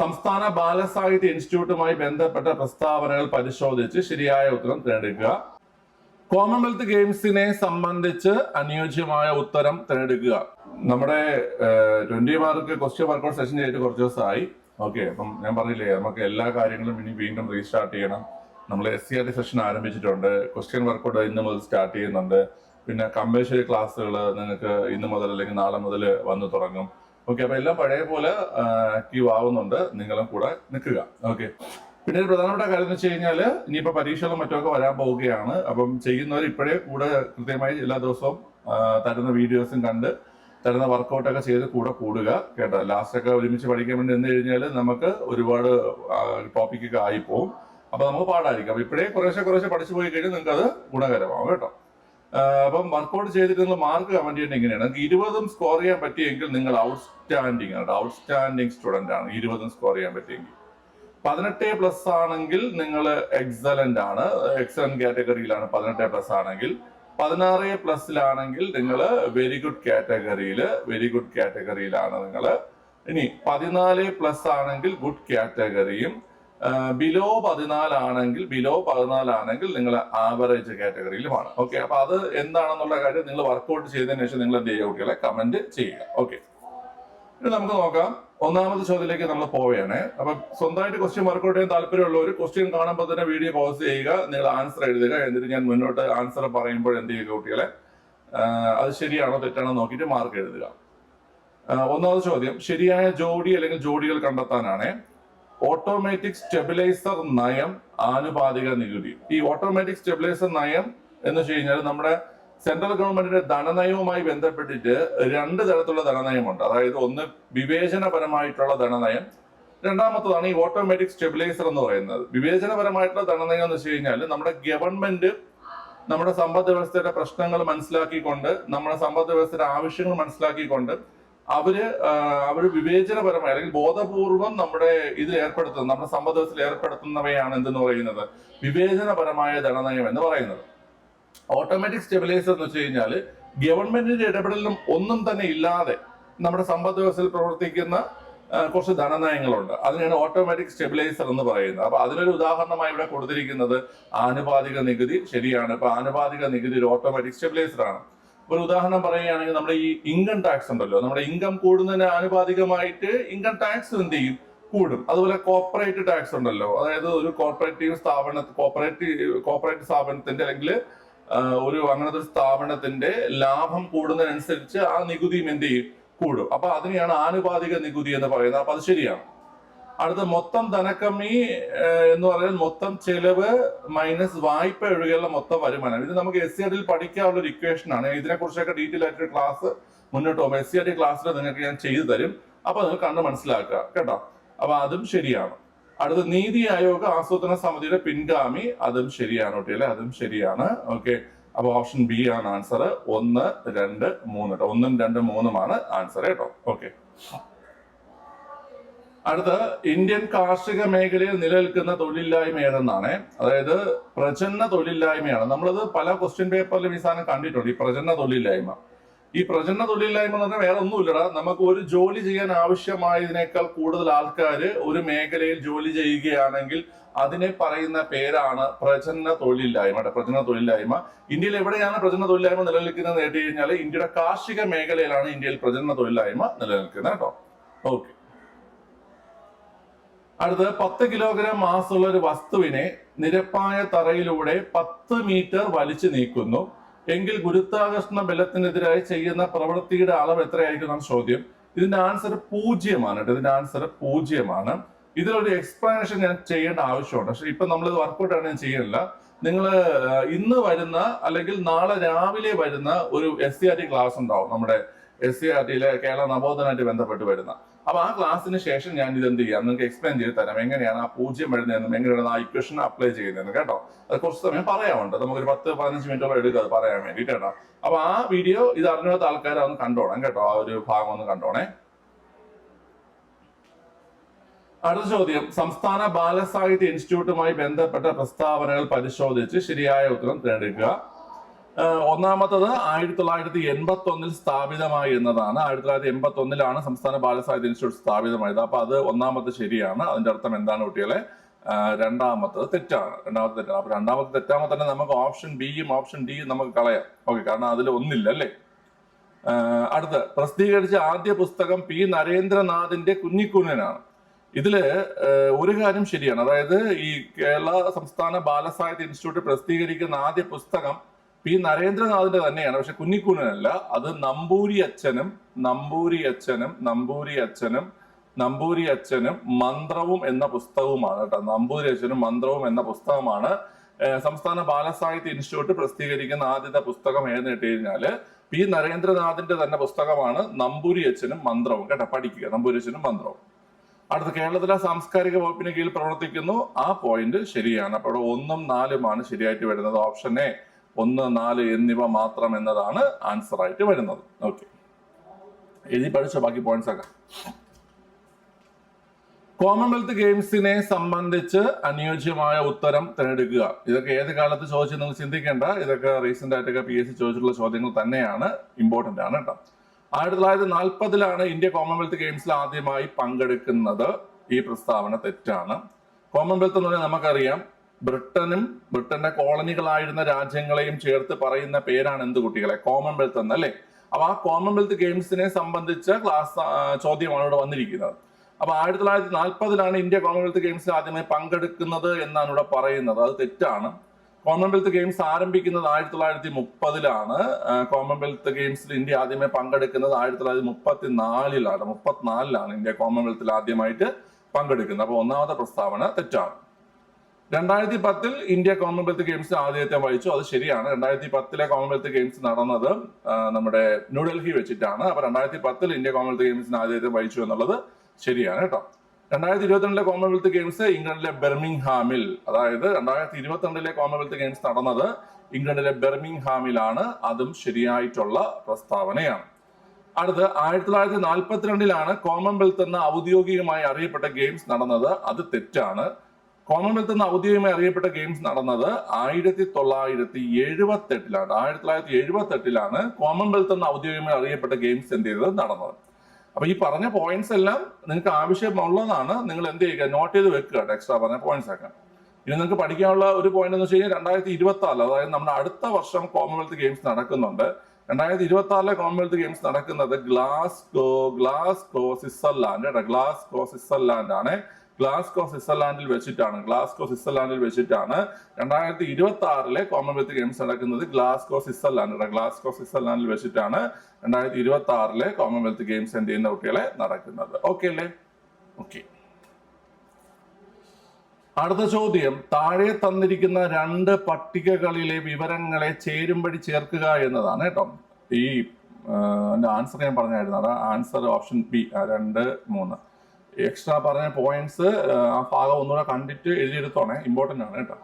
സംസ്ഥാന ബാലസാഹിത്യ ഇൻസ്റ്റിറ്റ്യൂട്ടുമായി ബന്ധപ്പെട്ട പ്രസ്താവനകൾ പരിശോധിച്ച് ശരിയായ ഉത്തരം തിരഞ്ഞെടുക്കുക. കോമൺവെൽത്ത് ഗെയിംസിനെ സംബന്ധിച്ച് അനുയോജ്യമായ ഉത്തരം തിരഞ്ഞെടുക്കുക. നമ്മുടെ twenty mark question workout session ചെയ്തിട്ട് കുറച്ച് ദിവസമായി. ഓക്കെ അപ്പം ഞാൻ പറഞ്ഞില്ലേ നമുക്ക് എല്ലാ കാര്യങ്ങളും ഇനി വീണ്ടും റീസ്റ്റാർട്ട് ചെയ്യണം. നമ്മൾ S C R T session ആരംഭിച്ചിട്ടുണ്ട്. ക്വസ്റ്റ്യൻ വർക്കൗട്ട് ഇന്ന് മുതൽ സ്റ്റാർട്ട് ചെയ്യുന്നുണ്ട്. പിന്നെ കമ്പൽസറി ക്ലാസ്സുകൾ നിങ്ങൾക്ക് ഇന്ന് മുതൽ അല്ലെങ്കിൽ നാളെ മുതൽ വന്നു തുടങ്ങും. ഓക്കെ അപ്പൊ എല്ലാം പഴയ പോലെ ആക്റ്റീവ് ആവുന്നുണ്ട്. നിങ്ങളും കൂടെ നിൽക്കുക. ഓക്കെ പിന്നെ ഒരു പ്രധാനപ്പെട്ട കാര്യം എന്ന് വെച്ച് കഴിഞ്ഞാൽ ഇനിയിപ്പോ പരീക്ഷകളും മറ്റൊക്കെ വരാൻ പോവുകയാണ്. അപ്പം ചെയ്യുന്നവർ ഇപ്പോഴേ കൂടെ കൃത്യമായി എല്ലാ ദിവസവും തരുന്ന വീഡിയോസും കണ്ട് തരുന്ന വർക്കൗട്ടൊക്കെ ചെയ്ത് കൂടെ കൂടുക. കേട്ടോ ലാസ്റ്റൊക്കെ ഒരുമിച്ച് പഠിക്കാൻ വേണ്ടി നിന്ന് കഴിഞ്ഞാൽ നമുക്ക് ഒരുപാട് ടോപ്പിക്കൊക്കെ ആയിപ്പോവും. അപ്പൊ നമുക്ക് പാടായിരിക്കും. അപ്പൊ ഇപ്പോഴേ കുറേശ്ശെ കുറേശ്ശെ പഠിച്ചു പോയി കഴിഞ്ഞാൽ നിങ്ങൾക്ക് അത് ഗുണകരമാവും. കേട്ടോ. അപ്പം വർക്കൗട്ട് ചെയ്തിട്ട് നിങ്ങൾ മാർക്ക് കമന്റ് എങ്ങനെയാണ്? നിങ്ങൾക്ക് ഇരുപതും സ്കോർ ചെയ്യാൻ പറ്റിയെങ്കിൽ നിങ്ങൾ ഔട്ട്സ്റ്റാൻഡിങ് ആണ് ഔട്ട്സ്റ്റാൻഡിങ് സ്റ്റുഡന്റ് ആണ്. ഇരുപതും സ്കോർ ചെയ്യാൻ പറ്റിയെങ്കിൽ. പതിനെട്ട് പ്ലസ് ആണെങ്കിൽ നിങ്ങൾ എക്സലന്റ് ആണ്. എക്സലന്റ് കാറ്റഗറിയിലാണ് പതിനെട്ട് പ്ലസ് ആണെങ്കിൽ. പതിനാറ് പ്ലസ്സിലാണെങ്കിൽ നിങ്ങൾ വെരി ഗുഡ് കാറ്റഗറിയിൽ വെരി ഗുഡ് കാറ്റഗറിയിലാണ് നിങ്ങൾ ഇനി പതിനാല് പ്ലസ് ആണെങ്കിൽ ഗുഡ് കാറ്റഗറിയും ബിലോ പതിനാലാണെങ്കിൽ ബിലോ പതിനാലാണെങ്കിൽ നിങ്ങൾ ആവറേജ് കാറ്റഗറിയിലുമാണ് ഓക്കെ അപ്പൊ അത് എന്താണെന്നുള്ള കാര്യം നിങ്ങൾ വർക്കൗട്ട് ചെയ്തതിനു ശേഷം നിങ്ങൾ എന്ത് ചെയ്യുക കുട്ടികളെ? കമന്റ് ചെയ്യുക. ഓക്കെ ഇനി നമുക്ക് നോക്കാം. ഒന്നാമത്തെ ചോദ്യത്തിലേക്ക് നമ്മൾ പോവുകയാണ്. അപ്പൊ സ്വന്തമായിട്ട് ക്വസ്റ്റ്യൻ വർക്കൗട്ട് ചെയ്യാൻ താല്പര്യമുള്ളവർ ക്വസ്റ്റ്യൻ കാണുമ്പോൾ തന്നെ വീഡിയോ പോസ് ചെയ്യുക നിങ്ങൾ ആൻസർ എഴുതുക എന്നിട്ട് ഞാൻ മുന്നോട്ട് ആൻസർ പറയുമ്പോൾ എന്ത് ചെയ്യുക കുട്ടികളെ? അത് ശരിയാണോ തെറ്റാണോ നോക്കിയിട്ട് മാർക്ക് എഴുതുക. ഒന്നാമത് ചോദ്യം ശരിയായ ജോഡി അല്ലെങ്കിൽ ജോഡികൾ കണ്ടെത്താനാണ് ഓട്ടോമാറ്റിക് സ്റ്റെബിലൈസർ നയം ആനുപാതിക നികുതി. ഈ ഓട്ടോമാറ്റിക് സ്റ്റെബിലൈസർ നയം എന്ന് വെച്ച് കഴിഞ്ഞാൽ നമ്മുടെ സെൻട്രൽ ഗവൺമെന്റിന്റെ ധനനയവുമായി ബന്ധപ്പെട്ടിട്ട് രണ്ട് തരത്തിലുള്ള ധനനയമുണ്ട്. അതായത് ഒന്ന് വിവേചനപരമായിട്ടുള്ള ധനനയം രണ്ടാമത്തതാണ് ഈ ഓട്ടോമാറ്റിക് സ്റ്റെബിലൈസർ എന്ന് പറയുന്നത്. വിവേചനപരമായിട്ടുള്ള ധനനയം എന്ന് വെച്ച് കഴിഞ്ഞാൽ നമ്മുടെ ഗവൺമെന്റ് നമ്മുടെ സമ്പദ് വ്യവസ്ഥയുടെ പ്രശ്നങ്ങൾ മനസ്സിലാക്കിക്കൊണ്ട് നമ്മുടെ സമ്പദ് വ്യവസ്ഥയുടെ ആവശ്യങ്ങൾ മനസ്സിലാക്കിക്കൊണ്ട് അവർ അവർ വിവേചനപരമായി അല്ലെങ്കിൽ ബോധപൂർവം നമ്മുടെ ഇതിൽ ഏർപ്പെടുത്തുന്ന നമ്മുടെ സമ്പദ് ഏർപ്പെടുത്തുന്നവയാണ് എന്തെന്ന് പറയുന്നത്? വിവേചനപരമായ ധനനയം എന്ന് പറയുന്നത്. ഓട്ടോമാറ്റിക് സ്റ്റെബിലൈസർ എന്ന് വെച്ച് കഴിഞ്ഞാൽ ഗവൺമെന്റിന്റെ ഇടപെടലും ഒന്നും തന്നെ ഇല്ലാതെ നമ്മുടെ സമ്പദ് വ്യവസ്ഥയിൽ പ്രവർത്തിക്കുന്ന കുറച്ച് ധനനയങ്ങളുണ്ട്. അതിനാണ് ഓട്ടോമാറ്റിക് സ്റ്റെബിലൈസർ എന്ന് പറയുന്നത്. അപ്പൊ അതിനൊരു ഉദാഹരണമായി ഇവിടെ കൊടുത്തിരിക്കുന്നത് ആനുപാതിക നികുതി ശരിയാണ്. ഇപ്പൊ ആനുപാതിക നികുതി ഒരു ഓട്ടോമാറ്റിക് സ്റ്റെബിലൈസർ ആണ്. ഒരു ഉദാഹരണം പറയുകയാണെങ്കിൽ നമ്മുടെ ഈ ഇൻകം ടാക്സ് ഉണ്ടല്ലോ. നമ്മുടെ ഇൻകം കൂടുന്നതിന് ആനുപാതികമായിട്ട് ഇൻകം ടാക്സ് എന്ത് ചെയ്യും? കൂടും. അതുപോലെ കോപ്പറേറ്റ് ടാക്സ് ഉണ്ടല്ലോ. അതായത് ഒരു കോർപ്പറേറ്റീവ് സ്ഥാപന കോപ്പറേറ്റീവ് കോപ്പറേറ്റ് സ്ഥാപനത്തിന്റെ അല്ലെങ്കിൽ ഒരു അങ്ങനത്തെ ഒരു സ്ഥാപനത്തിന്റെ ലാഭം കൂടുന്നതിനനുസരിച്ച് ആ നികുതിയും എന്ത് ചെയ്യും? കൂടും. അപ്പൊ അതിനെയാണ് ആനുപാതിക നികുതി എന്ന് പറയുന്നത്. അപ്പൊ അത് ശരിയാണ്? അടുത്ത മൊത്തം ധനക്കമ്മി എന്ന് പറഞ്ഞാൽ മൊത്തം ചെലവ് മൈനസ് വായ്പ ഒഴികെയുള്ള മൊത്തം വരുമാനം. ഇത് നമുക്ക് എസ് സി ആർ ഡിയിൽ പഠിക്കാനുള്ള ഒരു ഇക്വേഷൻ ആണ്. ഇതിനെ കുറിച്ചൊക്കെ ഡീറ്റെയിൽ ആയിട്ട് ക്ലാസ് മുന്നോട്ട് പോകുമ്പോൾ എസ് സി ആർ ഡി ക്ലാസ്സിൽ നിങ്ങൾക്ക് ഞാൻ ചെയ്തു തരും. അപ്പൊ നിങ്ങൾ കണ്ട് മനസ്സിലാക്കുക കേട്ടോ? അപ്പൊ അതും ശരിയാണ്. അടുത്ത നീതി ആയോഗ് ആസൂത്രണ സമിതിയുടെ പിൻഗാമി അതും ശരിയാണ് കുട്ടികളെ അതും ശരിയാണ്. ഓക്കെ അപ്പൊ ഓപ്ഷൻ ബി ആണ് ആൻസർ ഒന്ന് രണ്ട് മൂന്ന് കേട്ടോ ഒന്നും രണ്ടും മൂന്നുമാണ് ആൻസർ കേട്ടോ? ഓക്കെ അടുത്ത ഇന്ത്യൻ കാർഷിക മേഖലയിൽ നിലനിൽക്കുന്ന തൊഴിലില്ലായ്മ ഏതെന്നാണ് അതായത് പ്രചന്ന തൊഴിലില്ലായ്മയാണ്. നമ്മളത് പല ക്വസ്റ്റ്യൻ പേപ്പറിലും ഈ സാധനം കണ്ടിട്ടുണ്ട് ഈ പ്രചന്ന തൊഴിലില്ലായ്മ. ഈ പ്രചന്ന തൊഴിലില്ലായ്മ എന്ന് പറഞ്ഞാൽ വേറെ ഒന്നുമില്ലടാ. നമുക്ക് ഒരു ജോലി ചെയ്യാൻ ആവശ്യമായതിനേക്കാൾ കൂടുതൽ ആൾക്കാർ ഒരു മേഖലയിൽ ജോലി ചെയ്യുകയാണെങ്കിൽ അതിനെ പറയുന്ന പേരാണ് പ്രചന്ന തൊഴിലില്ലായ്മ പ്രചന്ന തൊഴിലില്ലായ്മ. ഇന്ത്യയിൽ എവിടെയാണ് പ്രചന്ന തൊഴിലില്ലായ്മ നിലനിൽക്കുന്നത് നേടി കഴിഞ്ഞാൽ ഇന്ത്യയുടെ കാർഷിക മേഖലയിലാണ് ഇന്ത്യയിൽ പ്രചന്ന തൊഴിലില്ലായ്മ നിലനിൽക്കുന്നത് കേട്ടോ ഓക്കെ. അടുത്തത് പത്ത് കിലോഗ്രാം മാസമുള്ള ഒരു വസ്തുവിനെ നിരപ്പായ തറയിലൂടെ പത്ത് മീറ്റർ വലിച്ചു നീക്കുന്നു. എങ്കിൽ ഗുരുത്വാകർഷണ ബലത്തിനെതിരായി ചെയ്യുന്ന പ്രവൃത്തിയുടെ അളവ് എത്രയായിരിക്കും നാം ചോദ്യം. ഇതിന്റെ ആൻസർ പൂജ്യമാണ് കേട്ടോ. ഇതിന്റെ ആൻസർ പൂജ്യമാണ്. ഇതിലൊരു എക്സ്പ്ലനേഷൻ ഞാൻ ചെയ്യേണ്ട ആവശ്യമുണ്ട്. പക്ഷെ ഇപ്പൊ നമ്മൾ ഇത് വർക്കൗട്ട് ആണ് ഞാൻ ചെയ്യുന്നില്ല നിങ്ങൾ ഇന്ന് വരുന്ന അല്ലെങ്കിൽ നാളെ രാവിലെ വരുന്ന ഒരു S C R T class ഉണ്ടാവും. നമ്മുടെ എസ് സി ആർ ടിയിലെ കേരള നവോദനമായിട്ട് ബന്ധപ്പെട്ട് വരുന്ന. അപ്പൊ ആ ക്ലാസ്സിന് ശേഷം ഞാൻ ഇത് എന്ത് ചെയ്യാം? നിങ്ങൾക്ക് എക്സ്പ്ലെയിൻ ചെയ്ത് തരാം. എങ്ങനെയാണ് ആ പൂജ്യം വരുന്നതെന്നും എങ്ങനെയാണ് ആ ഇക്വേഷൻ അപ്ലൈ ചെയ്യുന്നതെന്ന് കേട്ടോ? അത് കുറച്ച് സമയം പറയാമുണ്ട് നമുക്ക് ഒരു പത്ത് പതിനഞ്ച് മിനിറ്റോളം എടുക്കുക അത് പറയാൻ വേണ്ടിയിട്ട് കേട്ടോ. അപ്പൊ ആ വീഡിയോ ഇത് അറിഞ്ഞാത്ത ആൾക്കാരെ ഒന്ന് കണ്ടോണം കേട്ടോ. ആ ഒരു ഭാഗം ഒന്ന് കണ്ടോണേ. അടുത്ത ചോദ്യം. സംസ്ഥാന ബാലസാഹിത്യ ഇൻസ്റ്റിറ്റ്യൂട്ടുമായി ബന്ധപ്പെട്ട പ്രസ്താവനകൾ പരിശോധിച്ച് ശരിയായ ഉത്തരം തിരഞ്ഞെടുക്കുക ഒന്നാമത്തത് ആയിരത്തി തൊള്ളായിരത്തി എൺപത്തി ഒന്നിൽ സ്ഥാപിതമായി എന്നതാണ് ആയിരത്തി തൊള്ളായിരത്തി എൺപത്തി ഒന്നിലാണ് സംസ്ഥാന ബാലസാഹിത്യ ഇൻസ്റ്റിറ്റ്യൂട്ട് സ്ഥാപിതമായത്. അപ്പൊ അത് ഒന്നാമത്തെ ശരിയാണ്. അതിന്റെ അർത്ഥം എന്താണ് കുട്ടികളെ? രണ്ടാമത്തത് തെറ്റാണ്. രണ്ടാമത്തെ തെറ്റാണ്. അപ്പൊ രണ്ടാമത്തെ തെറ്റാമത്തെ തന്നെ നമുക്ക് ഓപ്ഷൻ ബിയും ഓപ്ഷൻ ഡിയും നമുക്ക് കളയാം. ഓക്കെ കാരണം അതിൽ ഒന്നില്ല അല്ലേ? അടുത്ത് പ്രസിദ്ധീകരിച്ച ആദ്യ പുസ്തകം പി നരേന്ദ്രനാഥിന്റെ കുഞ്ഞിക്കുഞ്ഞനാണ്. ഇതിൽ ഒരു കാര്യം ശരിയാണ്. അതായത് ഈ കേരള സംസ്ഥാന ബാലസാഹിത്യ ഇൻസ്റ്റിറ്റ്യൂട്ട് പ്രസിദ്ധീകരിക്കുന്ന ആദ്യ പുസ്തകം പി നരേന്ദ്രനാഥിന്റെ തന്നെയാണ്. പക്ഷെ കുഞ്ഞിക്കുണനല്ല അത് നമ്പൂരി അച്ഛനും നമ്പൂരി അച്ഛനും നമ്പൂരി അച്ഛനും നമ്പൂരി അച്ഛനും മന്ത്രവും എന്ന പുസ്തകവുമാണ് കേട്ടോ. നമ്പൂരി അച്ഛനും മന്ത്രവും എന്ന പുസ്തകമാണ്. സംസ്ഥാന ബാലസാഹിത്യ ഇൻസ്റ്റിറ്റ്യൂട്ട് പ്രസിദ്ധീകരിക്കുന്ന ആദ്യത്തെ പുസ്തകം ഏതെന്ന് കേട്ട് കഴിഞ്ഞാൽ പി നരേന്ദ്രനാഥിന്റെ തന്നെ പുസ്തകമാണ് നമ്പൂരി അച്ഛനും മന്ത്രവും. കേട്ടോ പഠിക്കുക. നമ്പൂരി അച്ഛനും മന്ത്രവും. അടുത്ത കേരളത്തിലെ സാംസ്കാരിക വകുപ്പിന് കീഴിൽ പ്രവർത്തിക്കുന്നു. ആ പോയിന്റ് ശരിയാണ്. അപ്പോൾ ഇവിടെ ഒന്നും നാലുമാണ് ശരിയായിട്ട് വരുന്നത്. ഓപ്ഷൻ എ ഒന്ന് നാല് എന്നിവ മാത്രം എന്നതാണ് ആൻസർ ആയിട്ട് വരുന്നത്. ഓക്കെ എഴുതി പഠിച്ച? ബാക്കി പോയിന്റ്സ് ഒക്കെ. കോമൺവെൽത്ത് ഗെയിംസിനെ സംബന്ധിച്ച് അനുയോജ്യമായ ഉത്തരം തിരഞ്ഞെടുക്കുക. ഇതൊക്കെ ഏത് കാലത്ത് ചോദിച്ചു നിങ്ങൾ ചിന്തിക്കേണ്ട. ഇതൊക്കെ റീസെന്റ് ആയിട്ടൊക്കെ പി എസ് സി ചോദിച്ചിട്ടുള്ള ചോദ്യങ്ങൾ തന്നെയാണ്. ഇമ്പോർട്ടന്റ് ആണ് കേട്ടോ ആയിരത്തി തൊള്ളായിരത്തി നാൽപ്പതിലാണ് ഇന്ത്യ കോമൺവെൽത്ത് ഗെയിംസിൽ ആദ്യമായി പങ്കെടുക്കുന്നത്. ഈ പ്രസ്താവന തെറ്റാണ്. കോമൺവെൽത്ത് എന്ന് പറഞ്ഞാൽ നമുക്കറിയാം ബ്രിട്ടനും ബ്രിട്ടന്റെ കോളനികളായിരുന്ന രാജ്യങ്ങളെയും ചേർത്ത് പറയുന്ന പേരാണ് എന്ത് കുട്ടികളെ? കോമൺവെൽത്ത് എന്ന് എന്നല്ലേ? അപ്പൊ ആ കോമൺവെൽത്ത് ഗെയിംസിനെ സംബന്ധിച്ച ക്ലാസ് ചോദ്യമാണ് ഇവിടെ വന്നിരിക്കുന്നത്. അപ്പൊ ആയിരത്തി തൊള്ളായിരത്തി നാൽപ്പതിലാണ് ഇന്ത്യ കോമൺവെൽത്ത് ഗെയിംസിൽ ആദ്യമായി പങ്കെടുക്കുന്നത് എന്നാണ് ഇവിടെ പറയുന്നത്. അത് തെറ്റാണ്. കോമൺവെൽത്ത് ഗെയിംസ് ആരംഭിക്കുന്നത് ആയിരത്തി തൊള്ളായിരത്തി മുപ്പതിലാണ് കോമൺവെൽത്ത് ഗെയിംസിൽ ഇന്ത്യ ആദ്യമായി പങ്കെടുക്കുന്നത് ആയിരത്തി തൊള്ളായിരത്തി മുപ്പത്തി നാലിലാണ് മുപ്പത്തിനാലിലാണ് ഇന്ത്യ കോമൺവെൽത്തിൽ ആദ്യമായിട്ട് പങ്കെടുക്കുന്നത്. അപ്പൊ ഒന്നാമത്തെ പ്രസ്താവന തെറ്റാണ്. രണ്ടായിരത്തി പത്തിൽ ഇന്ത്യ കോമൺവെൽത്ത് ഗെയിംസ് ആദ്യത്തെ വഹിച്ചു. അത് ശരിയാണ്. രണ്ടായിരത്തി പത്തിലെ കോമൺവെൽത്ത് ഗെയിംസ് നടന്നത് നമ്മുടെ ന്യൂഡൽഹി വെച്ചിട്ടാണ്. അപ്പൊ രണ്ടായിരത്തി പത്തിൽ ഇന്ത്യ കോമൺവെൽത്ത് ഗെയിംസിന് ആദ്യത്തെ വഹിച്ചു എന്നുള്ളത് ശരിയാണ് കേട്ടോ. രണ്ടായിരത്തി ഇരുപത്തിരണ്ടിലെ കോമൺവെൽത്ത് ഗെയിംസ് ഇംഗ്ലണ്ടിലെ ബെർമിംഗ്ഹാമിൽ അതായത് രണ്ടായിരത്തി ഇരുപത്തിരണ്ടിലെ കോമൺവെൽത്ത് ഗെയിംസ് നടന്നത് ഇംഗ്ലണ്ടിലെ ബെർമിംഗ്ഹാമിലാണ്. അതും ശരിയായിട്ടുള്ള പ്രസ്താവനയാണ്. അടുത്ത് ആയിരത്തി തൊള്ളായിരത്തി നാൽപ്പത്തിരണ്ടിലാണ് കോമൺവെൽത്ത് എന്ന ഔദ്യോഗികമായി അറിയപ്പെട്ട ഗെയിംസ് നടന്നത്. അത് തെറ്റാണ്. കോമൺവെൽത്ത് എന്ന ഔദ്യോഗികമായി അറിയപ്പെട്ട ഗെയിംസ് നടന്നത് ആയിരത്തി തൊള്ളായിരത്തി എഴുപത്തി എട്ടിലാണ് ആയിരത്തി തൊള്ളായിരത്തി എഴുപത്തി എട്ടിലാണ് കോമൺവെൽത്ത് എന്ന ഔദ്യോഗികമായി അറിയപ്പെട്ട ഗെയിംസ് എന്ത് ചെയ്തത്? നടന്നത്. അപ്പൊ ഈ പറഞ്ഞ പോയിന്റ്സ് എല്ലാം നിങ്ങൾക്ക് ആവശ്യമുള്ളതാണ്. നിങ്ങൾ എന്ത് ചെയ്യുക? നോട്ട് ചെയ്ത് വെക്കുക എക്സ്ട്രാ പറഞ്ഞ പോയിന്റ്സ് ഒക്കെ. ഇനി നിങ്ങൾക്ക് പഠിക്കാനുള്ള ഒരു പോയിന്റ് എന്ന് വെച്ച് കഴിഞ്ഞാൽ രണ്ടായിരത്തി ഇരുപത്തി ആറിൽ അതായത് നമ്മുടെ അടുത്ത വർഷം കോമൺവെൽത്ത് ഗെയിംസ് നടക്കുന്നുണ്ട്. രണ്ടായിരത്തി ഇരുപത്തി ആറിലെ കോമൺവെൽത്ത് ഗെയിംസ് നടക്കുന്നത് Glasgow Glasgow Switzerland Glasgow Switzerland ആണ്. ഗ്ലാസ്കോ സ്വിറ്റ്സർലാൻഡിൽ വെച്ചിട്ടാണ്. ഗ്ലാസ്കോ സ്വിറ്റ്സർലാൻഡിൽ വെച്ചിട്ടാണ് രണ്ടായിരത്തി ഇരുപത്തി ആറിലെ കോമൺവെൽത്ത് ഗെയിംസ് നടക്കുന്നത് ഗ്ലാസ്കോ സ്വിറ്റ്സർലാൻഡ്. ഗ്ലാസ്കോ സ്വിറ്റ്സർലാൻഡിൽ വെച്ചിട്ടാണ് രണ്ടായിരത്തി ഇരുപത്തി ആറിലെ കോമൺവെൽത്ത് ഗെയിംസ് എന്ത് ചെയ്യുന്ന കുട്ടികളെ നടക്കുന്നത്. ഓക്കെ അല്ലേ? ഓക്കെ അടുത്ത ചോദ്യം. താഴെ തന്നിരിക്കുന്ന രണ്ട് പട്ടികകളിലെ വിവരങ്ങളെ ചേരുംപടി ചേർക്കുക എന്നതാണ് കേട്ടോ. ഈ ആൻസർ ഞാൻ പറഞ്ഞായിരുന്നു. അതാ ആൻസർ ഓപ്ഷൻ ബി രണ്ട് മൂന്ന്. എക്സ്ട്രാ പറഞ്ഞ പോയിന്റ്സ് ആ ഭാഗം ഒന്നുകൂടെ കണ്ടിട്ട് എഴുതിയെടുത്തോണേ. ഇമ്പോർട്ടന്റ് ആണ് കേട്ടോ.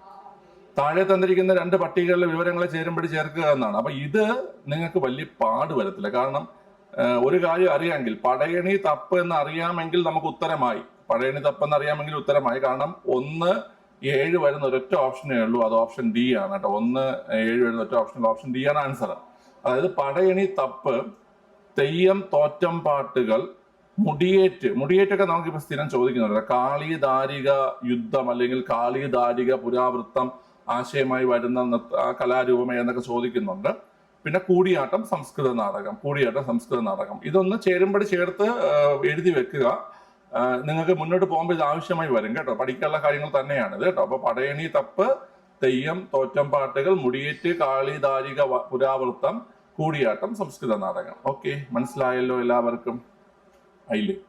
താഴെ തന്നിരിക്കുന്ന രണ്ട് പട്ടികകളിലെ വിവരങ്ങളെ ചേരുമ്പോൾ ചേർക്കുക എന്നാണ്. അപ്പൊ ഇത് നിങ്ങൾക്ക് വലിയ പാട് വരത്തില്ല. കാരണം ഒരു കാര്യം അറിയാമെങ്കിൽ പടയണി തപ്പ് എന്ന് അറിയാമെങ്കിൽ നമുക്ക് ഉത്തരമായി. പടയണി തപ്പ് എന്ന് അറിയാമെങ്കിൽ ഉത്തരമായി. കാരണം ഒന്ന് ഏഴ് വരുന്ന ഒരൊറ്റ ഓപ്ഷനേ ഉള്ളൂ അത് ഓപ്ഷൻ ഡി ആണ് കേട്ടോ. ഒന്ന് ഏഴ് വരുന്ന ഒറ്റ ഓപ്ഷൻ ഓപ്ഷൻ ഡി ആണ് ആൻസർ അതായത് പടയണി തപ്പ് തെയ്യം തോറ്റം പാട്ടുകൾ മുടിയേറ്റ് മുടിയേറ്റൊക്കെ നമുക്കിപ്പോ സ്ഥിരം ചോദിക്കുന്നുണ്ട്. കാളിദാരിക യുദ്ധം അല്ലെങ്കിൽ കാളിദാരിക പുരാവൃത്തം ആശയമായി വരുന്ന കലാരൂപമേ എന്നൊക്കെ ചോദിക്കുന്നുണ്ട്. പിന്നെ കൂടിയാട്ടം സംസ്കൃത നാടകം കൂടിയാട്ടം സംസ്കൃത നാടകം. ഇതൊന്ന് ചേരുമ്പടി ചേർത്ത് എഴുതി വെക്കുക. നിങ്ങൾക്ക് മുന്നോട്ട് പോകുമ്പോൾ ഇത് ആവശ്യമായി വരും കേട്ടോ. പഠിക്കാനുള്ള കാര്യങ്ങൾ തന്നെയാണ് ഇത് കേട്ടോ. അപ്പൊ പടയണി തപ്പ് തെയ്യം തോറ്റം പാട്ടുകൾ മുടിയേറ്റ് കാളി ദാരിക പുരാവൃത്തം കൂടിയാട്ടം സംസ്കൃത നാടകം. ഓക്കെ മനസ്സിലായല്ലോ എല്ലാവർക്കും. അതിൽ.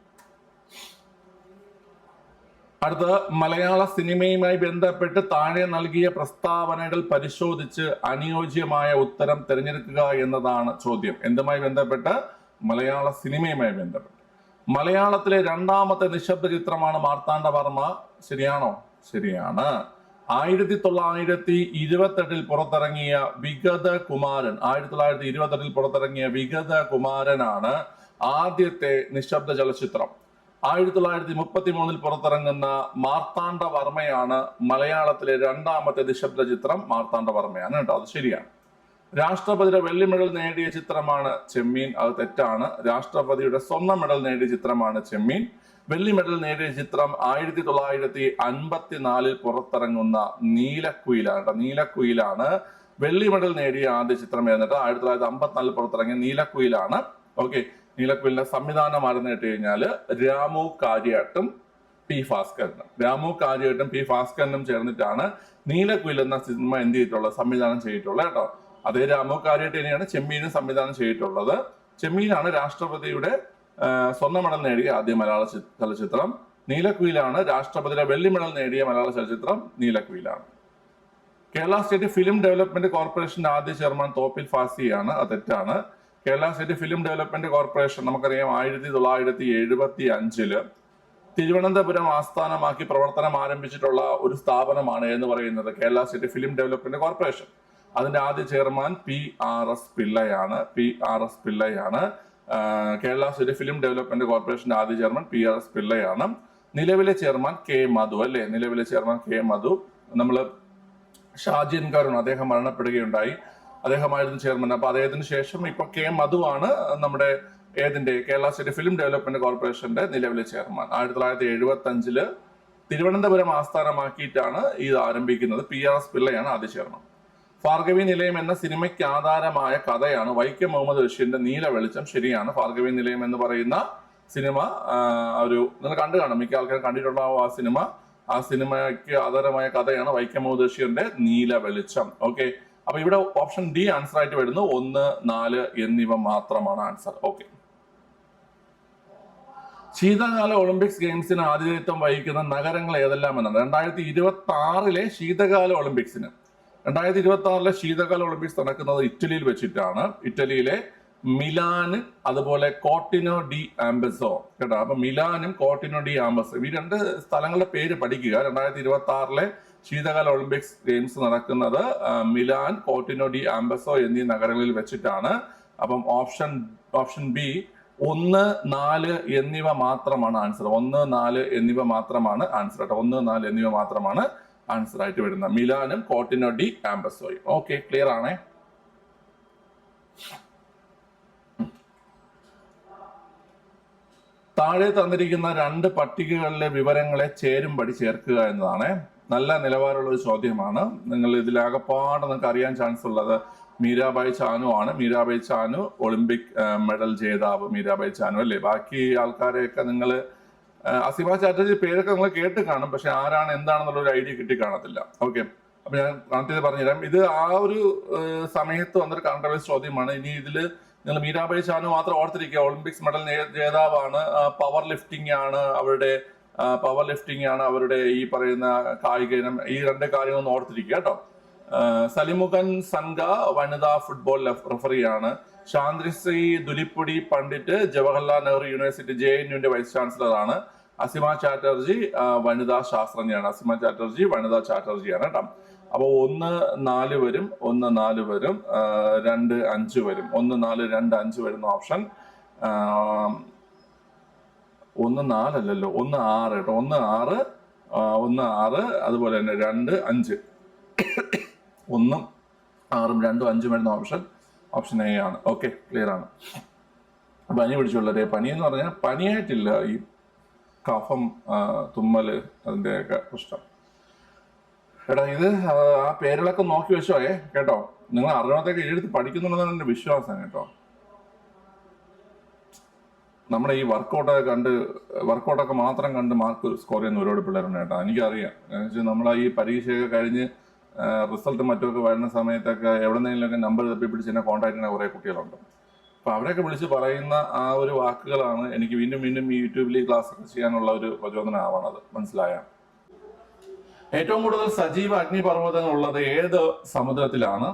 അടുത്തത് മലയാള സിനിമയുമായി ബന്ധപ്പെട്ട് താഴെ നൽകിയ പ്രസ്താവനകൾ പരിശോധിച്ച് അനുയോജ്യമായ ഉത്തരം തിരഞ്ഞെടുക്കുക എന്നതാണ് ചോദ്യം. എന്തുമായി ബന്ധപ്പെട്ട്? മലയാള സിനിമയുമായി ബന്ധപ്പെട്ട്. മലയാളത്തിലെ രണ്ടാമത്തെ നിശബ്ദ ചിത്രമാണ് മാർത്താണ്ഡവർമ്മ ശരിയാണോ? ശരിയാണ്. ആയിരത്തി തൊള്ളായിരത്തി ഇരുപത്തെട്ടിൽ പുറത്തിറങ്ങിയ വിഗത കുമാരൻ ആയിരത്തി തൊള്ളായിരത്തി ഇരുപത്തെട്ടിൽ പുറത്തിറങ്ങിയ വിഗത കുമാരനാണ് ആദ്യത്തെ നിശബ്ദ ചലച്ചിത്രം. ആയിരത്തി തൊള്ളായിരത്തി മുപ്പത്തി മൂന്നിൽ പുറത്തിറങ്ങുന്ന മാർത്താണ്ഡവർമ്മയാണ് മലയാളത്തിലെ രണ്ടാമത്തെ നിശബ്ദ ചിത്രം മാർത്താണ്ഡവർമ്മയാണ്. കേട്ടോ അത് ശരിയാണ്. രാഷ്ട്രപതിയുടെ വെള്ളി മെഡൽ നേടിയ ചിത്രമാണ് ചെമ്മീൻ അത് തെറ്റാണ്. രാഷ്ട്രപതിയുടെ സ്വർണ മെഡൽ നേടിയ ചിത്രമാണ് ചെമ്മീൻ. വെള്ളി മെഡൽ നേടിയ ചിത്രം ആയിരത്തി തൊള്ളായിരത്തി അൻപത്തിനാലിൽ പുറത്തിറങ്ങുന്ന നീലക്കുയിലാണ് നീലക്കുയിലാണ്. വെള്ളി മെഡൽ നേടിയ ആദ്യ ചിത്രം എന്നിട്ട് ആയിരത്തി തൊള്ളായിരത്തി അമ്പത്തിനാലിൽ പുറത്തിറങ്ങിയ നീലക്കുയിലാണ്. ഓക്കെ നീലക്കുയിലിന്റെ സംവിധാനം ആരെന്ന് കേട്ട് കഴിഞ്ഞാൽ രാമു കാര്യാട്ടും പി ഭാസ്കരനും. രാമു കാര്യാട്ടും പി ഭാസ്കരനും ചേർന്നിട്ടാണ് നീലക്കുയിൽ എന്ന സിനിമ എന്ത് ചെയ്തിട്ടുള്ളത്? സംവിധാനം ചെയ്തിട്ടുള്ളത് കേട്ടോ. അതേ രാമു കാര്യാട്ട് തന്നെയാണ് ചെമ്മീനും സംവിധാനം ചെയ്തിട്ടുള്ളത്. ചെമ്മീനാണ് രാഷ്ട്രപതിയുടെ സ്വർണ മെഡൽ നേടിയ ആദ്യ മലയാള ചലച്ചിത്രം. നീലക്കുയിലാണ് രാഷ്ട്രപതിയുടെ വെള്ളി മെഡൽ നേടിയ മലയാള ചലച്ചിത്രം നീലക്കുയിലാണ്. കേരള സ്റ്റേറ്റ് ഫിലിം ഡെവലപ്മെന്റ് കോർപ്പറേഷന്റെ ആദ്യ ചെയർമാൻ തോപ്പിൽ ഫാസിയാണ്. അത് തെറ്റാണ്. Kerala state film development corporation നമുക്കറിയാം ആയിരത്തി തൊള്ളായിരത്തി എഴുപത്തി അഞ്ചിൽ തിരുവനന്തപുരം ആസ്ഥാനമാക്കി പ്രവർത്തനം ആരംഭിച്ചിട്ടുള്ള ഒരു സ്ഥാപനമാണ് എന്ന് പറയുന്നത് Kerala state film development corporation. അതിന്റെ ആദ്യ ചെയർമാൻ പി ആർ എസ് പിള്ളയാണ്. പി ആർ എസ് പിള്ളയാണ്. കേരള സ്റ്റേറ്റ് ഫിലിം ഡെവലപ്മെന്റ് കോർപ്പറേഷന്റെ ആദ്യ ചെയർമാൻ പി ആർ എസ് പിള്ളയാണ്. നിലവിലെ ചെയർമാൻ കെ മധു അല്ലേ? നിലവിലെ ചെയർമാൻ കെ മധു. നമ്മൾ ഷാജിൻ കരുൺ അദ്ദേഹം മരണപ്പെടുകയുണ്ടായി. അദ്ദേഹമായിരുന്നു ചെയർമാൻ. അപ്പൊ അദ്ദേഹത്തിന് ശേഷം ഇപ്പൊ കെ മധുവാണ് നമ്മുടെ ഏതിന്റെ? കേരള സ്റ്റേറ്റ് ഫിലിം ഡെവലപ്മെന്റ് കോർപ്പറേഷന്റെ നിലവിലെ ചെയർമാൻ. ആയിരത്തി തൊള്ളായിരത്തി എഴുപത്തി അഞ്ചിൽ തിരുവനന്തപുരം ആസ്ഥാനമാക്കിയിട്ടാണ് ഇത് ആരംഭിക്കുന്നത്. പി ആർ എസ് പിള്ളയാണ് ആദ്യ ചെയർമാൻ. ഭാർഗവി നിലയം എന്ന സിനിമയ്ക്ക് ആധാരമായ കഥയാണ് വൈക്കം മുഹമ്മദ് ബഷീറിന്റെ നീല വെളിച്ചം. ശരിയാണ്. ഭാർഗവി നിലയം എന്ന് പറയുന്ന സിനിമ ഒരു നിങ്ങൾ കണ്ടു കാണും. മിക്ക ആൾക്കാർ കണ്ടിട്ടുണ്ടാവും ആ സിനിമ. ആ സിനിമയ്ക്ക് ആധാരമായ കഥയാണ് വൈക്കം മുഹമ്മദ് ബഷീറിന്റെ നീല വെളിച്ചം. ഓക്കെ. അപ്പൊ ഇവിടെ ഓപ്ഷൻ ഡി ആൻസർ ആയിട്ട് വരുന്നു ഒന്ന് നാല് എന്നിവ മാത്രമാണ് ആൻസർ ഓക്കെ ശീതകാല ഒളിമ്പിക്സ് ഗെയിംസിന് ആതിഥേയത്വം വഹിക്കുന്ന നഗരങ്ങൾ ഏതെല്ലാം എന്നാണ്? രണ്ടായിരത്തി ഇരുപത്തി ആറിലെ ശീതകാല ഒളിമ്പിക്സിന് രണ്ടായിരത്തി ഇരുപത്തി ആറിലെ ശീതകാല ഒളിമ്പിക്സ് നടക്കുന്നത് ഇറ്റലിയിൽ വെച്ചിട്ടാണ്. ഇറ്റലിയിലെ മിലാന് അതുപോലെ കോട്ടിനോ ഡി ആംബസോ. കേട്ടോ? അപ്പൊ മിലാനും കോട്ടിനോ ഡി ആംബസോ. ഈ രണ്ട് സ്ഥലങ്ങളുടെ പേര് പഠിക്കുക. രണ്ടായിരത്തി ഇരുപത്തി ആറിലെ ശീതകാല ഒളിമ്പിക്സ് ഗെയിംസ് നടക്കുന്നത് മിലാൻ കോട്ടിനോ ഡി ആംബസോ എന്നീ നഗരങ്ങളിൽ വെച്ചിട്ടാണ്. അപ്പം ഓപ്ഷൻ ഓപ്ഷൻ ബി ഒന്ന് നാല് എന്നിവ മാത്രമാണ് ആൻസർ. ഒന്ന് നാല് എന്നിവ മാത്രമാണ് ആൻസർ കേട്ടോ. ഒന്ന് നാല് എന്നിവ മാത്രമാണ് ആൻസർ ആയിട്ട് വരുന്നത്. മിലാനും കോട്ടിനോ ഡി ആംബസോയും. ഓക്കെ ക്ലിയർ ആണേ? താഴെ തന്നിരിക്കുന്ന രണ്ട് പട്ടികകളിലെ വിവരങ്ങളെ ചേരുംപടി ചേർക്കുക എന്നതാണ്. നല്ല നിലവാരമുള്ള ഒരു ചോദ്യമാണ്. നിങ്ങൾ ഇതിലാകപ്പാട് നിങ്ങൾക്ക് അറിയാൻ ചാൻസ് ഉള്ളത് മീരാബായ് ചാനു ആണ്. മീരാബായ് ചാനു ഒളിമ്പിക് മെഡൽ ജേതാവ് മീരാബായ് ചാനു അല്ലേ? ബാക്കി ആൾക്കാരെയൊക്കെ നിങ്ങൾ അസിമ ചാറ്റർജി പേരൊക്കെ നിങ്ങൾ കേട്ട് കാണും. പക്ഷെ ആരാണ് എന്താണെന്നുള്ള ഒരു ഐഡിയ കിട്ടി കാണത്തില്ല. ഓക്കെ. അപ്പൊ ഞാൻ കണക്ട് പറഞ്ഞുതരാം. ഇത് ആ ഒരു സമയത്ത് വന്നൊരു കൺട്രവേഴ്സ് ചോദ്യമാണ്. ഇനി ഇതിൽ നിങ്ങൾ മീരാബായ് ചാനു മാത്രം ഓർത്തിരിക്കുക. ഒളിമ്പിക്സ് മെഡൽ ജേതാവാണ്. പവർ ലിഫ്റ്റിംഗ് ആണ് അവരുടെ പവർ ലിഫ്റ്റിംഗ് ആണ് അവരുടെ ഈ പറയുന്ന കായിക ഇനം ഈ രണ്ട് കാര്യങ്ങളും ഓർത്തിരിക്കുക കേട്ടോ. സലിമുഖൻ സംഘ വനിതാ football റഫറിയാണ് Santishree Dhulipudi Pandit Jawaharlal Nehru university J N യുവിന്റെ vice chancellor ആണ്. അസിമ ചാറ്റർജി വനിതാ ശാസ്ത്രജ്ഞയാണ്. അസിമ ചാറ്റർജി വനിതാ ചാറ്റർജിയാണ് കേട്ടോ. അപ്പോൾ ഒന്ന് നാല് വരും ഒന്ന് നാല് വരും രണ്ട് അഞ്ച് വരും. ഒന്ന് നാല് രണ്ട് അഞ്ച് വരുന്ന ഓപ്ഷൻ ഒന്ന് നാലല്ലല്ലോ. ഒന്ന് ആറ് കേട്ടോ. ഒന്ന് ആറ് ഒന്ന് ആറ് അതുപോലെ തന്നെ രണ്ട് അഞ്ച്. ഒന്നും ആറും രണ്ടും അഞ്ചും വരുന്ന ഓപ്ഷൻ ഓപ്ഷൻ എ ആണ്. ഓക്കെ ക്ലിയർ ആണ്. പനി പിടിച്ചുള്ള പനി എന്ന് പറഞ്ഞാൽ പനിയായിട്ടില്ല. ഈ കഫം തുമ്മൽ അതിന്റെയൊക്കെ പ്രശ്നം. എടാ ഇത് ആ പേരുകളൊക്കെ നോക്കി വെച്ചോയേ കേട്ടോ. നിങ്ങൾ അറിയാത്തൊക്കെ എഴുതി പഠിക്കുന്നുണ്ടെന്നാണ് എന്റെ വിശ്വാസം കേട്ടോ. നമ്മുടെ ഈ വർക്കൗട്ടൊക്കെ കണ്ട് വർക്കൗട്ടൊക്കെ മാത്രം കണ്ട് മാർക്ക് സ്കോർ ചെയ്യുന്ന ഒരുപാട് പിള്ളേരുണ്ട് കേട്ടോ. എനിക്കറിയാം. എന്ന് വെച്ചാൽ നമ്മൾ ഈ പരീക്ഷയൊക്കെ കഴിഞ്ഞ് റിസൾട്ട് മറ്റൊക്കെ വരുന്ന സമയത്തൊക്കെ എവിടെന്നെങ്കിലുമൊക്കെ നമ്പർ തപ്പി പിടിച്ച് എന്നെ കോൺടാക്ട് ചെയ്യുന്ന കുറേ കുട്ടികളുണ്ട്. അപ്പം അവരൊക്കെ വിളിച്ച് പറയുന്ന ആ ഒരു വാക്കുകളാണ് എനിക്ക് വീണ്ടും വീണ്ടും ഈ യൂട്യൂബിൽ ഈ ക്ലാസ് ഒക്കെ ചെയ്യാനുള്ള ഒരു പ്രചോദനമാവണത് മനസ്സിലായ. ഏറ്റവും കൂടുതൽ സജീവ അഗ്നിപർവതങ്ങൾ ഉള്ളത് ഏത് സമുദ്രത്തിലാണ്.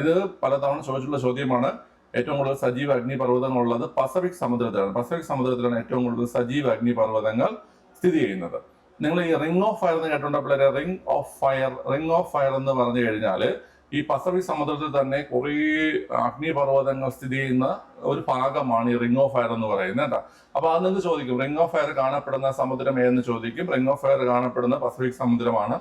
ഇത് പലതവണ ചോദിച്ചിട്ടുള്ള ചോദ്യമാണ്. ഏറ്റവും കൂടുതൽ സജീവ അഗ്നിപർവതങ്ങൾ ഉള്ളത് പസഫിക് സമുദ്രത്തിലാണ്. പസഫിക് സമുദ്രത്തിലാണ് ഏറ്റവും കൂടുതൽ സജീവ അഗ്നിപർവതങ്ങൾ സ്ഥിതി ചെയ്യുന്നത്. നിങ്ങൾ ഈ റിംഗ് ഓഫ് ഫയർ എന്ന് പിള്ളേരെ? Ring of fire ring of fire എന്ന് പറഞ്ഞു കഴിഞ്ഞാൽ ഈ പസഫിക് സമുദ്രത്തിൽ തന്നെ കുറേ അഗ്നിപർവതങ്ങൾ സ്ഥിതി ചെയ്യുന്ന ഒരു ഭാഗമാണ് ഈ റിംഗ് ഓഫ് ഫയർ എന്ന് പറയുന്നത് കേട്ടോ. അപ്പൊ അത് നിങ്ങൾക്ക് ചോദിക്കും? റിംഗ് ഓഫ് ഫയർ കാണപ്പെടുന്ന സമുദ്രം ഏതെന്ന് ചോദിക്കും? റിംഗ് ഓഫ് ഫയർ കാണപ്പെടുന്ന പസഫിക് സമുദ്രമാണ്